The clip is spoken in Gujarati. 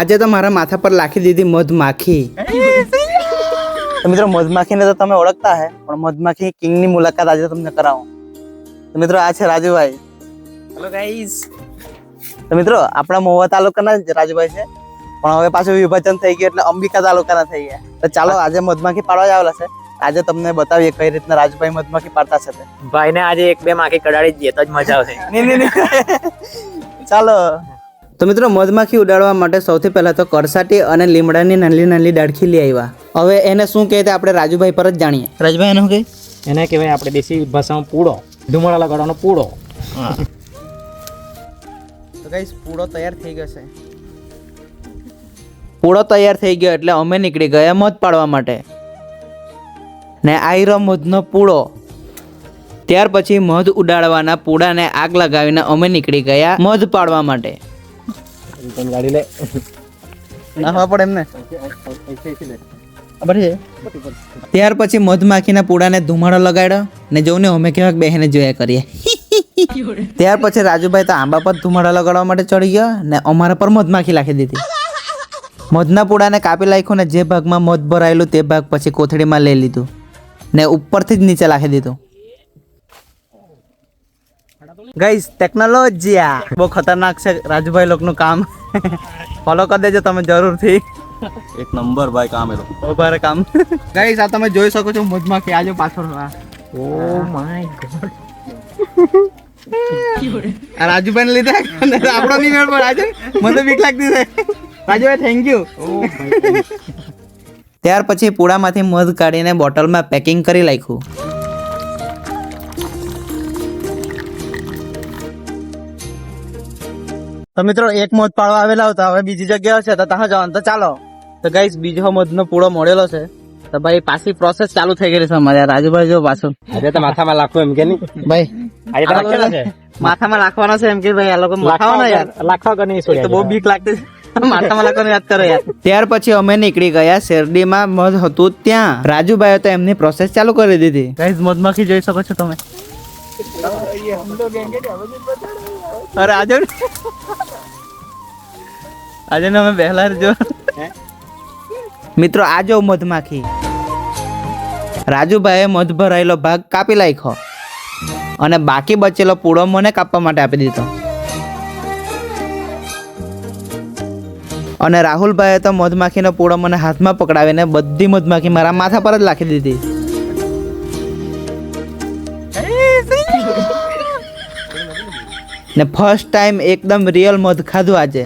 આજે તો મારા માથા પર લાખી દીધી મધમાખી તો મિત્રો મધમાખીને તો તમે ઓળખતા હે પણ મધમાખી કિંગની મુલાકાત આજે તમને કરાવું. તો મિત્રો આ છે રાજુભાઈ. હેલો ગાઈઝ તો મિત્રો આપણા મહુવા તાલુકાના જ રાજુભાઈ છે. પણ હવે પાછું વિભાજન થઈ ગયું એટલે અંબિકા તાલુકાના થઈ ગયા. તો ચાલો આજે મધમાખી પાડવા જ આવેલા છે. આજે તમને બતાવીએ કઈ રીતના રાજુભાઈ મધમાખી પાડતા છે ભાઈને ભાઈ ને આજે એક બે માખી કડાડી દઈએ તો જ મજા આવશે. ચાલો તો મિત્રો મધમાખી ઉડાડવા માટે સૌથી પહેલાં તો કરસાટી અને લીમડાની નાની નાની ડાળખી લઈ આવ્યા. હવે એને શું કહે તે આપણે રાજુભાઈ પર જ જાણીએ. રાજુભાઈ એનું કહે? એને કહેવાય આપણે દેશી ભાષામાં પૂડો. ધુમાડા લગાડવાનો પૂડો. તો ગાઈસ પૂળો તૈયાર થઈ ગયો છે. પૂળો તૈયાર થઈ ગયો એટલે અમે નીકળી ગયા મધ પાડવા માટે. ને આયરો મધનો પૂળો ત્યાર પછી મધ ઉડાડવાના પૂળાને આગ લગાવીને અમે નીકળી ગયા મધ પાડવા માટે. ગાડી લે નાખવા પડે એમને. ત્યાર પછી મધમાખીના પૂડાને ધુમાડો લગાડ્યો ને જોને અમે કેવાક બેહેને જોયા કરીએ. ત્યાર પછી રાજુભાઈ તો આંબા પર ધુમાડો લગાડવા માટે ચડી ગયો ને અમારા પર મધમાખી લાખી દીધી. મધના પૂડાને કાપી નાખ્યું ને જે ભાગમાં મધ ભરાયેલું તે ભાગ પછી કોથળીમાં લઈ લીધું ને ઉપરથી જ નીચે લાખી દીધું. ગાઈસ ટેકનોલોજીયા બહુ ખતરનાક છે રાજુભાઈ લોકનું કામ. ફોલો કરી દેજો તમે જરૂરથી. એક નંબર ભાઈ કામ એલો ઉભારે કામ. ગાઈસ આ તમે જોઈ શકો છો મધમાખી આજો પાછળ આ. ઓ માય ગોડ આ રાજુભાઈ ને લીધે આપણો નહીં મેળ પણ આજે મને બીક લાગતી છે. રાજુભાઈ થેન્ક યુ ત્યાર પછી પૂડામાંથી મધ કાઢીને બોટલમાં પેકિંગ કરી નાખ્યું. તો મિત્રો એક મોજ પાડવા આવેલા હતા હવે બીજી જગ્યા છે તો ત્યાં જવાનું. તો ચાલો. તો ગાઈસ બીજો મધનો પૂળો મળેલો છે. તો ભાઈ પાછી પ્રોસેસ ચાલુ થઈ ગઈ છે અમારે. રાજુભાઈ જો પાછું. આજે તો માથામાં લાખો એમ કે નહીં? ભાઈ આજે તો રાખેલા છે? માથામાં રાખવાના છે એમ કે ભાઈ આ લોકો માથાવાના યાર. લાખવા કે નહીં તો બહુ બીક લાગતી છે. માથામાં લાગવાનું યાદ કરો યાર. ત્યાર પછી અમે નીકળી ગયા શેરડીમાં. મધ હતું ત્યાં. રાજુભાઈ તો એમની પ્રોસેસ ચાલુ કરી દીધી. ગાઈઝ મધમાખી જોઈ શકો છો તમે. અરે આજે આજે ને અમે પહેલા જો મિત્રો આ જો મધમાખી. રાજુભાઈએ મધ ભરાયેલો ભાગ કાપી નાખ્યો અને બાકી બચેલો પૂળો મને કાપવા માટે આપી દીધો. અને રાહુલભાઈએ તો મધમાખીનો પૂળો મને હાથમાં પકડાવીને બધી મધમાખી મારા માથા પર જ લાખી દીધી. ને ફર્સ્ટ ટાઈમ એકદમ રિયલ મધ ખાધું આજે.